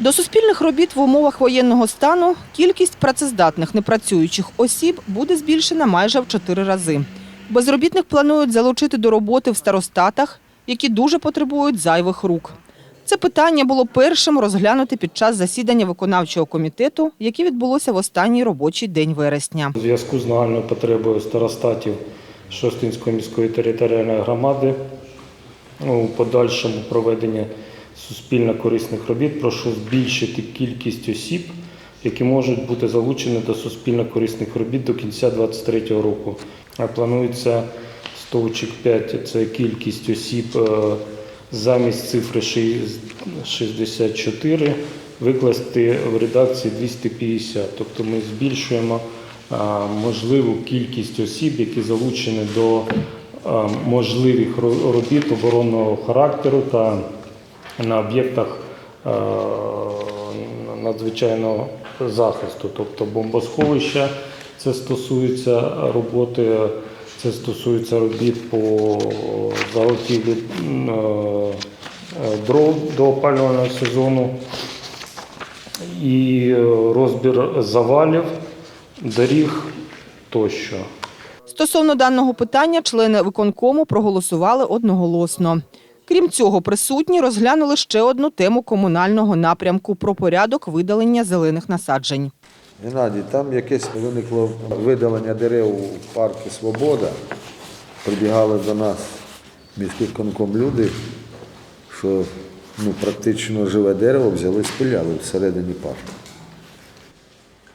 До суспільних робіт в умовах воєнного стану кількість працездатних непрацюючих осіб буде збільшена майже в чотири рази. Безробітних планують залучити до роботи в старостатах, які дуже потребують зайвих рук. Це питання було першим розглянути під час засідання виконавчого комітету, яке відбулося в останній робочий день вересня. У зв'язку з нагальною потребою старостатів Шостинської міської територіальної громади у подальшому проведенні суспільно корисних робіт прошу збільшити кількість осіб, які можуть бути залучені до суспільно корисних робіт до кінця 2023 року. А Планується стовчик 5 – це кількість осіб е, замість цифри 64 викласти в редакції 250. Тобто ми збільшуємо можливу кількість осіб, які залучені до можливих робіт оборонного характеру та на об'єктах надзвичайного захисту, тобто бомбосховища. Це стосується роботи, це стосується робіт по заготівлі е, дров до опалювального сезону і е, розбір завалів, доріг тощо. Стосовно даного питання члени виконкому проголосували одноголосно. Крім цього, присутні розглянули ще одну тему комунального напрямку про порядок видалення зелених насаджень. Геннадій, там якесь виникло видалення дерев у парку Свобода. Прибігали до нас міський конком люди, що ну, практично живе дерево взяли, спиляли всередині парку.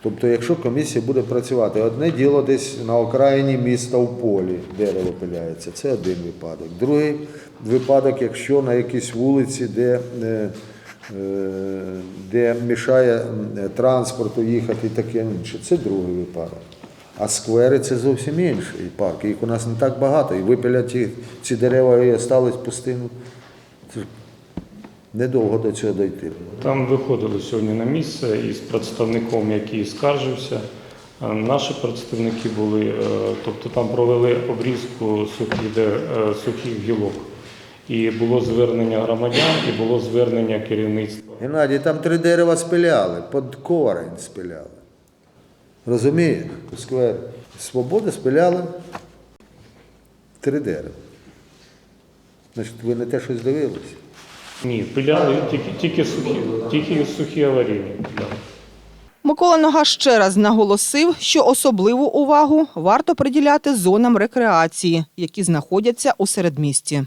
Тобто, якщо комісія буде працювати, одне діло десь на окраїні міста в полі дерево пиляється, це один випадок. Другий випадок, якщо на якійсь вулиці, де, е, е, де мішає транспорту їхати і таке інше, це другий випадок. А сквери це зовсім інший парк. Їх у нас не так багато. І випилять ці дерева і остались пустину. Недовго до цього дойти. Там виходили сьогодні на місце із представником, який скаржився. Е, Наші представники були, е, тобто там провели обрізку сухих, де- е, сухих гілок. І було звернення громадян, і було звернення керівництва. Геннадій, там три дерева спиляли, під корень спиляли. Розумієш? У сквері. Свободи спиляли три дерева. Значить, ви не те щось дивилися. Ні, пиляли тільки, тільки сухі, тільки сухі аварійні. Микола Нога ще раз наголосив, що особливу увагу варто приділяти зонам рекреації, які знаходяться у середмісті.